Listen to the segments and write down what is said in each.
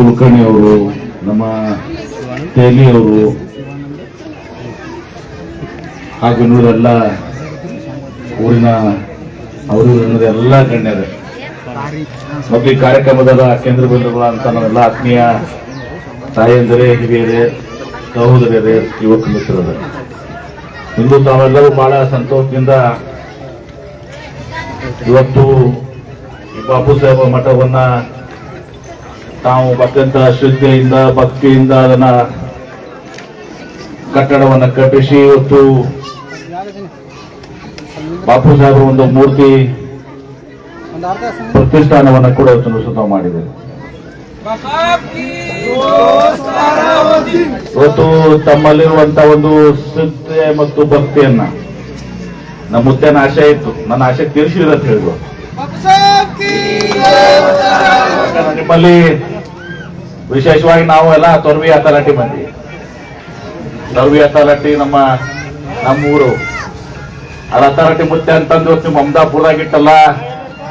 ಕುಲಕರ್ಣಿ ಅವರು, ನಮ್ಮ ತೇಲಿ ಅವರು, ಹಾಗೂ ಇವರೆಲ್ಲ ಊರಿನ ಅವರು ಎಲ್ಲ ಗಣ್ಯರು. ಮತ್ತು ಈ ಕಾರ್ಯಕ್ರಮದ ಕೇಂದ್ರ ಅಂತ ನಾವೆಲ್ಲ ಆತ್ಮೀಯ ತಾಯಿಯಂದರೆ ಹಿರಿಯರೆ ಸಹೋದರಿಯರೇ ಯುವಕ ಮಿತ್ರರೇ. ಇಂದು ತಾವೆಲ್ಲರೂ ಬಹಳ ಸಂತೋಷದಿಂದ ಇವತ್ತು ಬಾಪು ಸಾಹೇಬ ಮಠವನ್ನ ತಾವು ಅತ್ಯಂತ ಶ್ರದ್ಧೆಯಿಂದ, ಭಕ್ತಿಯಿಂದ ಅದನ್ನ ಕಟ್ಟಡವನ್ನು ಕಟ್ಟಿಸಿ ಇವತ್ತು ಬಾಪು ಸಾಹೇಬರ ಒಂದು ಮೂರ್ತಿ ಪ್ರತಿಷ್ಠಾನವನ್ನು ಕೂಡ ಇವತ್ತು ಸುತ ಮಾಡಿದೆ ಇವತ್ತು ತಮ್ಮಲ್ಲಿರುವಂತ ಒಂದು ಶ್ರದ್ಧೆ ಮತ್ತು ಭಕ್ತಿಯನ್ನ, ನಮ್ಮ ಮುತ್ತೇನ ಆಶೆ ಇತ್ತು. ನನ್ನ ಆಶೆ ತೀರಿಸಿದ್ರೆ ಅಂತ ಹೇಳಿದ್ರು ಯಾಕಂದ್ರೆ ನಿಮ್ಮಲ್ಲಿ ವಿಶೇಷವಾಗಿ ನಾವು ಎಲ್ಲ ತೊರ್ವಿ ಅತಲಟ್ಟಿ ಮಂದಿ. ತೊರ್ವಿ ಅತಲಟ್ಟಿ ನಮ್ಮ ನಮ್ಮೂರು. ಅದ ಅತಲಟ್ಟಿ ಮುತ್ತೆ ಅಂತಂದು ನೀವು ನಿಮ್ಮ ಅಹಮದಾಪುರದಾಗ ಇಟ್ಟಲ್ಲ.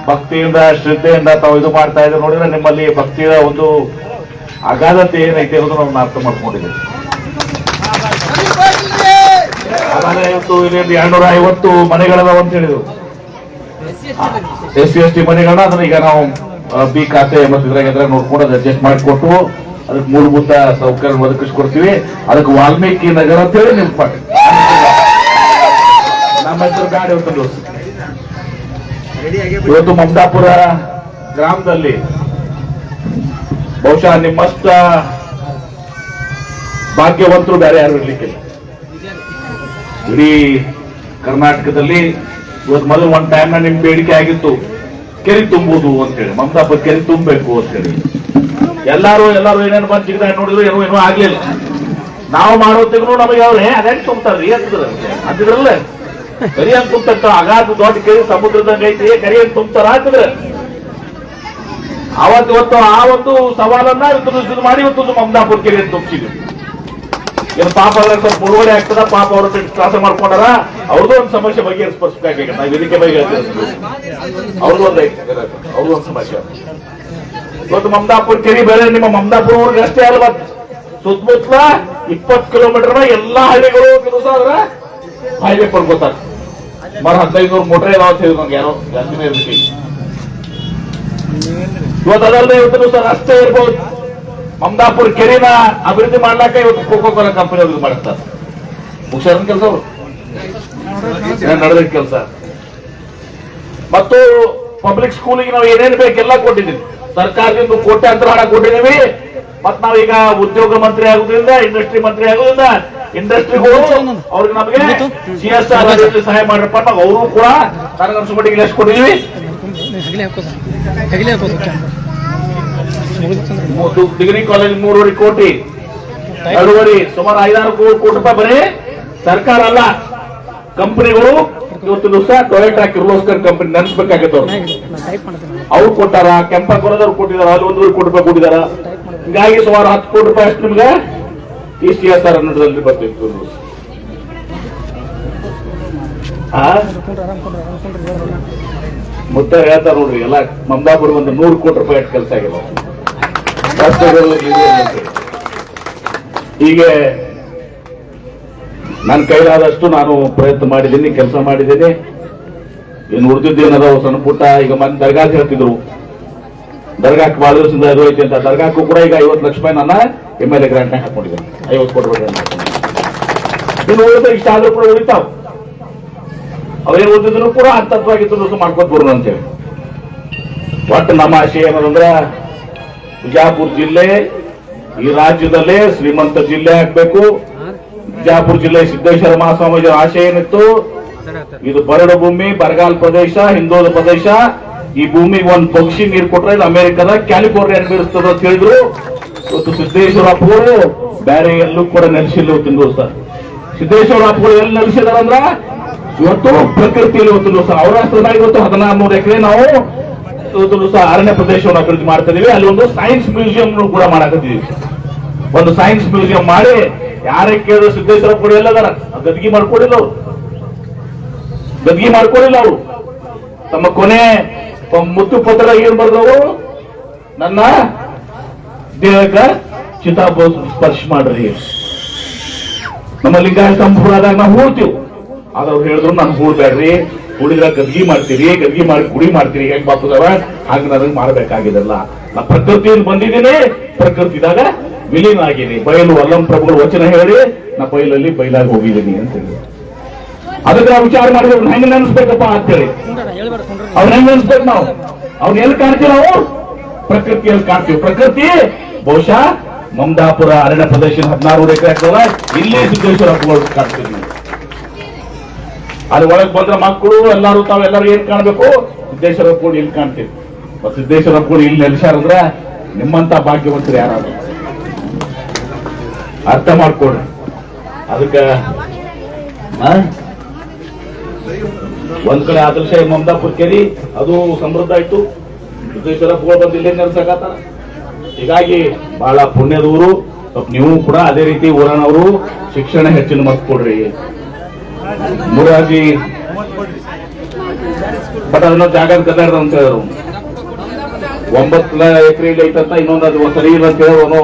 ಭಕ್ತಿಯಿಂದ ಶ್ರದ್ಧೆಯಿಂದ ತಾವು ಇದು ಮಾಡ್ತಾ ಇದ್ರೆ ನೋಡಿದ್ರೆ ನಿಮ್ಮಲ್ಲಿ ಭಕ್ತಿಯ ಒಂದು ಅಗಾಧತೆ ಏನೈತೆ ಅನ್ನೋದು ನಾವು ಅರ್ಥ ಮಾಡ್ಕೊಂಡಿದ್ದೀವಿ. ಆಮೇಲೆ ಇವತ್ತು ಇಲ್ಲಿ ಎರಡ್ನೂರ ಐವತ್ತು ಮನೆಗಳದಾವ ಅಂತ ಹೇಳಿದ್ರು. ಎಸ್ ಸಿ ಎಸ್ ಟಿ ಮನೆಗಳನ್ನ ಅದನ್ನ ಈಗ ನಾವು ಬಿ ಖಾತೆ ಮತ್ತು ಇದ್ರಾಗ ನೋಡ್ಕೊಂಡು ಅದು ಅಡ್ಜಸ್ಟ್ ಮಾಡಿಕೊಟ್ಟು ಅದಕ್ಕೆ ಮೂಲಭೂತ ಸೌಕರ್ಯ ಒದಗಿಸ್ಕೊಡ್ತೀವಿ. ಅದಕ್ಕೆ ವಾಲ್ಮೀಕಿ ನಗರ ಅಂತ ಹೇಳಿ ನಿಮ್ಮ ನಮ್ಮ ಹೆಸರು ಗಾಡಿ ಇವತ್ತು ಮಮದಾಪುರ ಗ್ರಾಮದಲ್ಲಿ ಬಹುಶಃ ನಿಮ್ಮಷ್ಟ ಭಾಗ್ಯವಂತರು ಬೇರೆ ಯಾರು ಇರ್ಲಿಕ್ಕಿಲ್ಲ. ಇಡೀ ಕರ್ನಾಟಕದಲ್ಲಿ ಇವತ್ತು ಮೊದಲು ಒಂದ್ ಟೈಮ್ ನಿಮ್ ಬೇಡಿಕೆ ಆಗಿತ್ತು. ಕೆರೆ ತುಂಬುದು ಅಂತ ಹೇಳಿ ಮಮತಾಪುರ ಕೆರೆ ತುಂಬಬೇಕು ಅಂತ ಹೇಳಿ. ಎಲ್ಲಾರು ಎಲ್ಲಾರು ಏನೇನು ಬಂದ್ ಸಿಗ್ದಾಗ ನೋಡಿದ್ರು, ಏನೋ ಏನೋ ಆಗ್ಲಿಲ್ಲ. ನಾವು ಮಾಡೋತಿಗೂ ನಮಗೆ ಅವ್ರು ಹೇ ಅದೇ ತುಂಬ್ತಾರ್ರಿ? ಅಂತಿದ್ರ ಅಂತಿದ್ರಲ್ಲ. ಕರಿ ಅಂತ ತುಂಬ ಅಗಾಧ ದೊಡ್ಡ ಕೆರೆ ಸಮುದ್ರದಂಗ ಐತಿ. ಕರಿ ಅಂತ ತುಂಬ್ತಾರ ಅಂತಿದ್ರ. ಅವತ್ತು, ಇವತ್ತು ಆ ಒಂದು ಸವಾಲನ್ನ ಇವತ್ತು ಮಾಡಿ ಇವತ್ತು ಮಮದಾಪುರ ಕೆರೆ ತುಂಬಿಸಿದ್ವಿ ಏನು ಪಾಪ ಸ್ವಲ್ಪ ಮುಳುಗಡೆ ಆಗ್ತದ, ಪಾಪ ಅವ್ರ ತ್ರಾಸ ಮಾಡ್ಕೊಂಡಾರ ಅವ್ರದ್ದು ಒಂದು ಸಮಸ್ಯೆ ಬಗೆಹರಿಸ್ಬೇಕಾಗಿ ನಾವು ಇದಕ್ಕೆ ಬಗೆಹರಿಸ್ಬೇಕು ಅವ್ರದ್ದು ಒಂದು ಅವ್ರದ್ದು ಒಂದು ಸಮಸ್ಯೆ ಇವತ್ತು ಮಮದಾಪುರ ಕೆರಿ ಬೇರೆ ನಿಮ್ಮ ಮಮದಾಪುರ ಊರಿಗೆ ಅಷ್ಟೇ ಅಲ್ಲ ಮತ್ ಸುತ್ತಮುತ್ತಲ ಇಪ್ಪತ್ತು ಕಿಲೋಮೀಟರ್ ಎಲ್ಲಾ ಹಳ್ಳಿಗಳು ಕೆಲಸಾದ್ರ ಹೈವೇ ಪಡ್ಕೋತಾರ ಮರ ಹದಿನೈದು ನೂರು ಮೋಟ್ರ್ ಇದಾವ ಅಂತ ಹೇಳಿದ್ರು ಯಾರೋ, ಜಾಸ್ತಿನೇ ಇರ್ಬೇಕು ಇವತ್ತು ಅದಲ್ಲದೆ ಇವತ್ತು ಸರ್ ರಸ್ತೆ ಇರ್ಬೋದು. ಮಮದಾಪುರ ಕೆರೆನ ಅಭಿವೃದ್ಧಿ ಮಾಡ್ಲಾಕ ಇವತ್ತು ಕೋಕೋ ಕೋಲಾ ಕಂಪನಿ ಅವ್ರಿಗೆ ಮಾಡ್ತಾರೆ ಮುಗಿಸ್ಯಾರ ಕೆಲಸ ಅವರು. ನಡೆದ ಕೆಲಸ. ಮತ್ತು ಪಬ್ಲಿಕ್ ಸ್ಕೂಲಿಗೆ ನಾವು ಏನೇನು ಬೇಕೆಲ್ಲ ಕೊಟ್ಟಿದ್ದೀವಿ. ಸರ್ಕಾರದಿಂದ ಕೋಟ್ಯಾಂತರ ಹಣ ಕೊಟ್ಟಿದ್ದೀವಿ. ಮತ್ ನಾವೀಗ ಉದ್ಯೋಗ ಮಂತ್ರಿ ಆಗುದ್ರಿಂದ ಇಂಡಸ್ಟ್ರಿ ಮಂತ್ರಿ ಆಗೋದ್ರಿಂದ ಇಂಡಸ್ಟ್ರಿಗಳು ಅವ್ರಿಗೆ ನಮಗೆ ಸಿ ಎಸ್ ಆರ್ ಸಹಾಯ ಮಾಡ್ರಪ್ಪ ನಾವು ಅವರು ಕೂಡ ಕಾರ್ಯಕ್ರಮ ಮಟ್ಟಿಗೆ ಎಷ್ಟು ಕೊಟ್ಟಿದ್ದೀವಿ. ಡಿಗ್ರಿ ಕಾಲೇಜ್ ಮೂರುವರೆ ಕೋಟಿ. ಎರಡೂವರೆ ಸುಮಾರು ಐದಾರು ಕೋಟಿ ರೂಪಾಯಿ ಬರೀ ಸರ್ಕಾರ ಅಲ್ಲ. ಕಂಪನಿಗಳು ಇವತ್ತು ದಿವಸ ಟೊಯೋಟಾ ಕಿರ್ಲೋಸ್ಕರ್ ಕಂಪನಿ ನೆನ್ಸ್ಬೇಕಾಗತ್ತೆ ಅವ್ರು. ಕೊಟ್ಟಾರ, ಕೆಂಪಪುರದವ್ರು ಕೊಟ್ಟಿದಾರ, ಅಲ್ಲಿ ಒಂದೂವರೆ ಕೋಟಿ ರೂಪಾಯಿ ಕೊಟ್ಟಿದಾರ. ಹಿಂಗಾಗಿ ಸುಮಾರು ಹತ್ತು ಕೋಟಿ ರೂಪಾಯಿ ಅಷ್ಟು ನಿಮ್ಗೆ ಈ ಸಿ ಎಸ್ ಆರ್ ಅನ್ನೋದ್ರಲ್ಲಿ ಬರ್ತಿತ್ತು ಮುತ್ತ ಹೇಳ್ತಾರ ನೋಡ್ರಿ, ಎಲ್ಲ ಮಮದಾಪುರ ಒಂದು ನೂರು ಕೋಟಿ ರೂಪಾಯಿ ಕೆಲಸ ಆಗಿದೆ. ಇವು ಹೀಗೆ ನನ್ನ ಕೈಲಾದಷ್ಟು ನಾನು ಪ್ರಯತ್ನ ಮಾಡಿದ್ದೀನಿ, ಕೆಲಸ ಮಾಡಿದ್ದೀನಿ. ಇನ್ನು ಉಳಿದಿದ್ದೇನದಾವ ಸಣ್ಣ ಪುಟ್ಟ, ಈಗ ಮನೆ ದರ್ಗಾ ಹೇಳ್ತಿದ್ರು. ದರ್ಗಾಕ್ ಭಾಳ ದಿವಸದಿಂದ ಅದು ಐತಿ ಅಂತ. ದರ್ಗಾಕ್ಕೂ ಕೂಡ ಈಗ ಐವತ್ತು ಲಕ್ಷ ರೂಪಾಯಿ ನನ್ನ ಎಂ ಎಲ್ ಎ ಗ್ರಾಂಟ್ ಹಾಕೊಂಡಿದ್ದೇನೆ ಐವತ್ತು ಕೋಟಿ ರೂಪಾಯಿ. ಇನ್ನು ಉಳಿದ ಇಷ್ಟ ಕೂಡ ಉಳಿತಾವ್. ಅವ್ರೇನು ಓದಿದ್ರು ಕೂಡ ಅಂತತ್ವಾಗಿದ್ದು ಮಾಡ್ಕೊತ ಬರೋಣ ಅಂತೇಳಿ. ಒಟ್ಟು ನಮ್ಮ ಆಶಯ ಏನದಂದ್ರೆ ಬಿಜಾಪುರ ಜಿಲ್ಲೆ ಈ ರಾಜ್ಯದಲ್ಲೇ ಶ್ರೀಮಂತ ಜಿಲ್ಲೆ ಆಗ್ಬೇಕು. ಬಿಜಾಪುರ ಜಿಲ್ಲೆ ಸಿದ್ದೇಶ್ವರ ಮಹಾಸ್ವಾಮೀಜಿ ಆಶಯ ಏನಿತ್ತು? ಇದು ಬರಡು ಭೂಮಿ, ಬರಗಾಲ ಪ್ರದೇಶ, ಹಿಂದೋದ ಪ್ರದೇಶ. ಈ ಭೂಮಿಗೆ ಒಂದು ಪಕ್ಷಿ ನೀರು ಕೊಟ್ರೆ ಇದು ಅಮೆರಿಕದ ಕ್ಯಾಲಿಫೋರ್ನಿಯಾ ಬೀರಿಸ್ತದ ಅಂತ ಹೇಳಿದ್ರು. ಇವತ್ತು ಸಿದ್ದೇಶ್ವರಪ್ಪಗಳು ಬೇರೆ ಎಲ್ಲೂ ಕೂಡ ನೆಲೆಸಿಲ್ಲ ಇವತ್ತಿನ ದಿವಸ ಸಿದ್ದೇಶ್ವರಪ್ಪಗಳು ಎಲ್ಲಿ ನೆಲೆಸಿದಾರಂದ್ರ? ಇವತ್ತು ಪ್ರಕೃತಿಯಲ್ಲಿ ಇವತ್ತು ದಿವಸ ಅವರ ಇವತ್ತು ಹದಿನಾರು ನೂರು ಎಕರೆ ನಾವು ಅರಣ್ಯ ಪ್ರದೇಶವನ್ನು ಅಭಿವೃದ್ಧಿ ಮಾಡ್ತಾ ಇದೀವಿ. ಅಲ್ಲಿ ಒಂದು ಸೈನ್ಸ್ ಮ್ಯೂಸಿಯಂ ಕೂಡ ಮಾಡಾಕತ್ತಿದೀವಿ ಒಂದು ಸೈನ್ಸ್ ಮ್ಯೂಸಿಯಂ ಮಾಡಿ ಯಾರೇ ಕೇಳಿದ್ರು ಎಲ್ಲ ಎಲ್ಲದಾರ ಗದ್ಗಿ ಮಾಡ್ಕೊಡಿಲ್ಲ ಅವರು. ಗದ್ಗಿ ಮಾಡ್ಕೊಡಿಲ್ಲ ಅವರು. ತಮ್ಮ ಕೊನೆ ಮುತ್ತು ಪತ್ರ ಏನ್ ಬರ್ದವು ನನ್ನ ದೇಹಕ್ಕ ಚಿತಾಭ ಸ್ಪರ್ಶ ಮಾಡ್ರಿ. ನಮ್ಮ ಲಿಂಗಾಯತ ಸಂಪೂರ್ಣದಾಗ ನಾವು ಹೂಡ್ತೀವಿ ಆದ್ರೆ ಹೇಳಿದ್ರು, ನಾನು ಹೂಡ್ಬೇಡ್ರಿ ಹುಡುಗರ ಗದ್ಗಿ ಮಾಡ್ತೀರಿ, ಗದ್ಗಿ ಮಾಡಿ ಕುಡಿ ಮಾಡ್ತೀರಿ ಹೆಂಗ್ ಬಾಪದವ ಹಂಗ ನನಗೆ ಮಾಡ್ಬೇಕಾಗಿದಲ್ಲ. ನಾ ಪ್ರಕೃತಿಯಿಂದ ಬಂದಿದ್ದೀನಿ, ಪ್ರಕೃತಿದಾಗ ವಿಲೀನ ಆಗಿನಿ ಬಯಲು ಅಲ್ಲಂ ಪ್ರಭುಗಳು ವಚನ ಹೇಳಿ, ನಾ ಬಯಲಲ್ಲಿ ಬಯಲಾಗಿ ಹೋಗಿದ್ದೀನಿ ಅಂತ ಹೇಳಿ. ಅದಕ್ಕೆ ನಾವು ವಿಚಾರ ಮಾಡಿದ್ರೆ ಅವ್ನ ಹೆಂಗ್ ನೆನೆಸ್ಬೇಕಪ್ಪ ಅಂತೇಳಿ. ಅವ್ನ ಹೆಂಗ್ ನೆನೆಸ್ಬೇಕು ನಾವು? ಅವ್ನ ಎಲ್ಲಿ ಕಾಣ್ತೀವಿ ನಾವು? ಪ್ರಕೃತಿಯಲ್ಲಿ ಕಾಣ್ತೀವಿ. ಪ್ರಕೃತಿ, ಬಹುಶಃ ಮಮದಾಪುರ ಅರಣ್ಯ ಪ್ರದೇಶ ಹದಿನಾರು ಎಕರೆ ಆಗ್ತದ ಇಲ್ಲೇ ಸಿದ್ದೇಶ್ವರ ಕಾಣ್ತೀವಿ. ಅಲ್ಲಿ ಒಳಗೆ ಬಂದ್ರೆ ಮಕ್ಕಳು ಎಲ್ಲರೂ ತಾವೆಲ್ಲರೂ ಏನ್ ಕಾಣ್ಬೇಕು? ಸಿದ್ದೇಶ್ವರ ಕೂಡ ಇಲ್ಲಿ ಕಾಣ್ತೀವಿ. ಸಿದ್ದೇಶ್ವರ ಕೂಡ ಇಲ್ಲಿ ನೆಲೆಸಾರಂದ್ರ ನಿಮ್ಮಂತ ಭಾಗ್ಯವಂತರು ಯಾರಾದ್ರು? ಅರ್ಥ ಮಾಡ್ಕೊಡ್ರಿ ಅದಕ್ಕ? ಒಂದ್ ಕಡೆ ಆದರ್ಶ ಮಮದಾಪುರ ಕೇರಿ, ಅದು ಸಮೃದ್ಧ ಆಯ್ತು. ಸಿದ್ದೇಶ್ವರ ಕೂಡ ಬಂದು ಇಲ್ಲೇ ನೆಲೆಸಕತ್ತಾರ. ಹೀಗಾಗಿ ಬಹಳ ಪುಣ್ಯದವರು. ಸ್ವಲ್ಪ ನೀವು ಕೂಡ ಅದೇ ರೀತಿ ಊರನವರು, ಶಿಕ್ಷಣ ಹೆಚ್ಚಿನ ಮತ್ ಕೊಡ್ರಿ. ಮುರಾಜಿ ಬಟ್ ಅದನ್ನ ಜಾಗ ಕನ್ನಡದ ಅಂತ ಹೇಳಿದ್ರು. ಒಂಬತ್ತು ಎಕರೆ ಐತಂತ ಇನ್ನೊಂದು ಅದು ಸರಿ ಇಲ್ಲ ಅಂತ ಹೇಳೋನು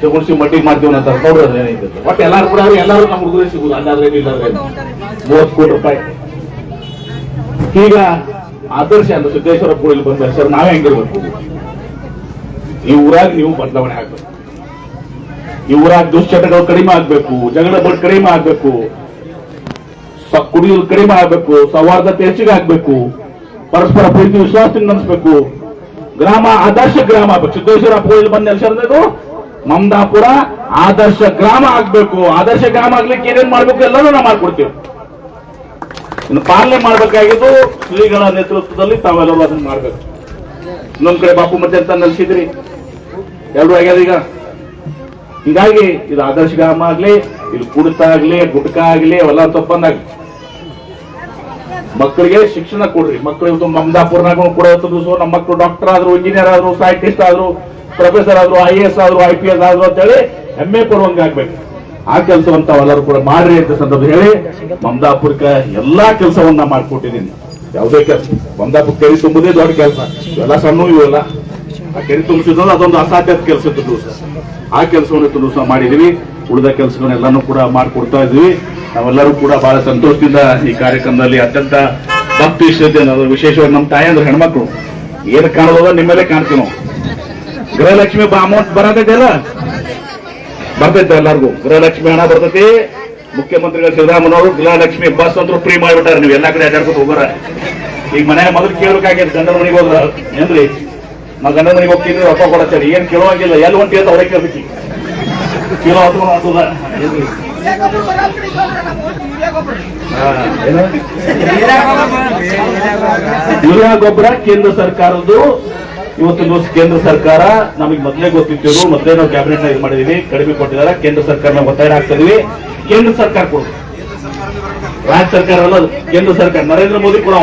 ಚಗುಣಿಸಿ ಮಟ್ಟಿಗೆ ಮಟ್ಟಿ ಮಾಡ್ತೀವಿ ಅಂತ ನೋಡ್ರಿ ಬಟ್ ಎಲ್ಲಾರು ಕೂಡ ಎಲ್ಲರೂ ನಮ್ಮ ಹುಡುಗರೇ ಸಿಗುದು, ಅಲ್ಲಾದ್ರೆ ಮೂವತ್ತು ಕೋಟಿ ರೂಪಾಯಿ. ಈಗ ಆದರ್ಶ ಅಂತ ಸಿದ್ದೇಶ್ವರ ಇಲ್ಲಿ ಬಂದ ಸರ್, ನಾವೇ ಹೆಂಗಿರ್ಬೇಕು ಈ ಊರಾಗ ನೀವು ಬದಲಾವಣೆ ಆಗ್ಬೇಕು. ಈ ಊರಾಗ ದುಶ್ಚಟಗಳು ಕಡಿಮೆ ಆಗ್ಬೇಕು, ಜಗಳ ಕಡಿಮೆ ಆಗ್ಬೇಕು. ಕುಡಿಯೋದು ಕಡಿಮೆ ಆಗಬೇಕು, ಸೌಹಾರ್ದತೆ ಹೆಚ್ಚಿಗೆ ಆಗಬೇಕು, ಪರಸ್ಪರ ಪ್ರೀತಿ, ವಿಶ್ವಾಸದಿಂದ ನಡೆಸಬೇಕು. ಗ್ರಾಮ, ಆದರ್ಶ ಗ್ರಾಮ ಆಗ್ಬೇಕು. ಸಿದ್ದೇಶ್ವರ ಪೂಜೆ ಬಂದ ನೆಲೆಸಿರೋದು ಮಮದಾಪುರ ಆದರ್ಶ ಗ್ರಾಮ ಆಗ್ಬೇಕು. ಆದರ್ಶ ಗ್ರಾಮ ಆಗ್ಲಿಕ್ಕೆ ಏನೇನ್ ಮಾಡ್ಬೇಕು ಎಲ್ಲರೂ ನಾವು ಮಾಡ್ಕೊಡ್ತೀವಿ. ಇನ್ನು ಪಾಲನೆ ಮಾಡ್ಬೇಕಾಗಿದ್ದು ಶ್ರೀಗಳ ನೇತೃತ್ವದಲ್ಲಿ ತಾವೆಲ್ಲರೂ ಅದನ್ನ ಮಾಡ್ಬೇಕು. ಇನ್ನೊಂದ್ ಕಡೆ ಬಾಪು ಮತ್ತೆ ಅಂತ ನೆಲೆಸಿದ್ರಿ. ಎರಡು ಆಗ್ಯದ ಈಗ? ಹೀಗಾಗಿ ಇದು ಆದರ್ಶ ಗ್ರಾಮ ಆಗ್ಲಿ ಇಲ್ಲಿ ಕುಡಿತ ಆಗ್ಲಿ, ಗುಟ್ಕ ಆಗ್ಲಿ, ಅವೆಲ್ಲ ತಪ್ಪಂದಾಗ್ಲಿ ಮಕ್ಕಳಿಗೆ ಶಿಕ್ಷಣ ಕೊಡ್ರಿ. ಮಕ್ಕಳು ಇವತ್ತು ಮಮದಾಪುರ್ನಾಗ ಕೂಡ ದಿವಸ ನಮ್ಮ ಮಕ್ಕಳು ಡಾಕ್ಟರ್ ಆದ್ರು ಇಂಜಿನಿಯರ್ ಆದ್ರು ಸೈಂಟಿಸ್ಟ್ ಆದ್ರು ಪ್ರೊಫೆಸರ್ ಆದ್ರು ಐ ಎಸ್ ಆದ್ರು ಐ ಪಿ ಎಸ್ ಆದ್ರು ಅಂತೇಳಿ ಹೆಮ್ಮೆ ಆಗ್ಬೇಕು. ಆ ಕೆಲಸವನ್ನು ತಾವೆಲ್ಲರೂ ಕೂಡ ಮಾಡ್ರಿ ಅಂತ ಸಂದರ್ಭ ಹೇಳಿ ಮಮದಾಪುರ್ಕ ಎಲ್ಲಾ ಕೆಲಸವನ್ನ ಮಾಡ್ಕೊಟ್ಟಿದ್ದೀನಿ. ಯಾವುದೇ ಕೆಲಸ. ಮಮದಾಪುರ ಕೆರೆ ತುಂಬುದೇ ದೊಡ್ಡ ಕೆಲಸ. ಇವೆಲ್ಲ ಸಣ್ಣ ಇವೆಲ್ಲ. ಆ ಕೆರೆ ತುಂಬಿಸಿದ್ರೆ ಅದೊಂದು ಅಸಾಧ್ಯ ಕೆಲಸ ಇತ್ತು ಸರ್ ಆ ಕೆಲಸವನ್ನು ಸಹ ಮಾಡಿದೀವಿ. ಉಳಿದ ಕೆಲಸಗಳನ್ನೆಲ್ಲಾನು ಕೂಡ ಮಾಡ್ಕೊಡ್ತಾ ಇದ್ವಿ ನಾವೆಲ್ಲರೂ ಕೂಡ ಬಹಳ ಸಂತೋಷದಿಂದ ಈ ಕಾರ್ಯಕ್ರಮದಲ್ಲಿ ಅತ್ಯಂತ ಭಕ್ತಿ ಶ್ರದ್ಧೆ ಅನ್ನೋದು ವಿಶೇಷವಾಗಿ ನಮ್ಮ ತಾಯಿ ಅಂದ್ರೆ ಹೆಣ್ಮಕ್ಳು. ಏನು ಕಾಣೋದ ನಿಮ್ಮಲ್ಲೇ ಕಾಣ್ತೀವಿ ನಾವು ಗೃಹಲಕ್ಷ್ಮಿ ಅಮೌಂಟ್ ಬರತೈತಲ್ಲ ಬರ್ತೈತೆ ಎಲ್ಲರಿಗೂ. ಗೃಹಲಕ್ಷ್ಮಿ ಹಣ ಬರ್ತೈತಿ. ಮುಖ್ಯಮಂತ್ರಿಗಳು ಸಿದ್ದರಾಮಯ್ಯವರು ಗೃಹಲಕ್ಷ್ಮಿ ಬಸ್ ಅಂತೂ ಫ್ರೀ ಮಾಡಿಬಿಟ್ಟಾರೆ. ನೀವು ಎಲ್ಲಾ ಕಡೆ ಅಡ್ಡಾಡ್ಕೊಂಡು ಹೋಗೋರ. ಈಗ ಮನ್ಯಾಗ ಮೊದಲು ಕೇಳಬೇಕಾಗಿತ್ತು ಗಂಡನ ಮನೆಗೆ ಹೋದ್ರ ಏನ್ರಿ? ನಾವು ಗಂಡ ಮನೆಗೆ ಹೋಗ್ತೀನಿ ರೊಕ್ಕ ಕೊಡತ್ತೇಳಿ ಏನ್ ಕೇಳುವಾಗಿಲ್ಲ ಎಲ್ಲಿ ಹೊಂಟಿ ಅಂತ ಅವರೇ ಕೇಳ್ಬೇಕು. ಕೇಳೋ ಹತ್ಕೊಂಡು ಯೂರಿಯಾ ಗೊಬ್ಬರ ಕೇಂದ್ರ ಸರ್ಕಾರದ್ದು. ಇವತ್ತು ಕೇಂದ್ರ ಸರ್ಕಾರ, ನಮಗೆ ಮೊದಲೇ ಗೊತ್ತಿತ್ತು ಮೊದಲೇ ನಾವು ಕ್ಯಾಬಿನೆಟ್ನ ಇದು ಮಾಡಿದೀವಿ, ಕಡಿಮೆ ಕೊಟ್ಟಿದ್ದಾರೆ, ಕೇಂದ್ರ ಸರ್ಕಾರ ನಾವು ಒತ್ತಾಯ ಹಾಕ್ತಾ ಕೇಂದ್ರ ಸರ್ಕಾರ ಕೊಡು. ರಾಜ್ಯ ಸರ್ಕಾರ ಅಲ್ಲ ಕೇಂದ್ರ ಸರ್ಕಾರ, ನರೇಂದ್ರ ಮೋದಿ ಕೂಡ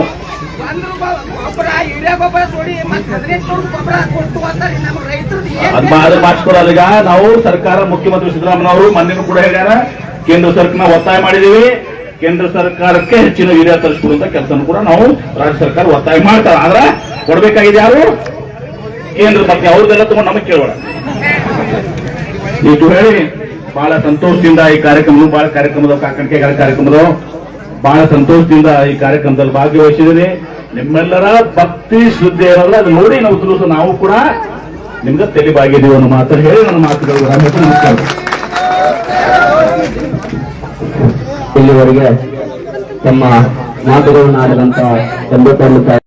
ಅದ್ ಮಾಡಿಸ್ಕೊಡಲ್ಲ ಈಗ. ನಾವು ಸರ್ಕಾರ ಮುಖ್ಯಮಂತ್ರಿ ಸಿದ್ದರಾಮಯ್ಯವರು ಮೊನ್ನೆ ಕೂಡ ಹೇಳ್ಯಾರ ಕೇಂದ್ರ ಸರ್ಕಾರ ಒತ್ತಾಯ ಮಾಡಿದ್ದೀವಿ. ಕೇಂದ್ರ ಸರ್ಕಾರಕ್ಕೆ ಹೆಚ್ಚಿನ ಯೂರಿಯಾ ತರಿಸ್ಕೊಡುವಂತ ಕೆಲಸ ಕೂಡ ನಾವು ರಾಜ್ಯ ಸರ್ಕಾರ ಒತ್ತಾಯ ಮಾಡ್ತಾರೆ. ಆದ್ರೆ ಕೊಡ್ಬೇಕಾಗಿದೆ ಯಾರು? ಕೇಂದ್ರ ಬಗ್ಗೆ ಅವ್ರದ್ದೆಲ್ಲ ತಗೊಂಡು ನಮಗೆ ಕೇಳೋಣ. ಇಷ್ಟು ಹೇಳಿ, ಬಹಳ ಸಂತೋಷದಿಂದ ಈ ಕಾರ್ಯಕ್ರಮ ಬಹಳ ಕಾರ್ಯಕ್ರಮದ ಕಾಕಣಿಕೆಗಳ ಕಾರ್ಯಕ್ರಮದ, ಬಹಳ ಸಂತೋಷದಿಂದ ಈ ಕಾರ್ಯಕ್ರಮದಲ್ಲಿ ಭಾಗವಹಿಸಿದ್ದೀನಿ ನಿಮ್ಮೆಲ್ಲರ ಭಕ್ತಿ, ಶ್ರದ್ಧೆ ಇರಲ್ಲ ಅದು ನೋಡಿ ನಾವು ತಿಳಿಸು ನಾವು ಕೂಡ ನಿಮ್ಗೆ ತೆಲಿಬಾಗಿದ್ದೀವಿ ಅನ್ನೋ ಮಾತು ಹೇಳಿ ನನ್ನ ಮಾತುಗಳು ನಮಸ್ಕಾರ. ಇಲ್ಲಿವರೆಗೆ ತಮ್ಮ ಮಾತುಗಳನ್ನು ಆಡಿದಂತ ತಂದೆ ತಾಯಿ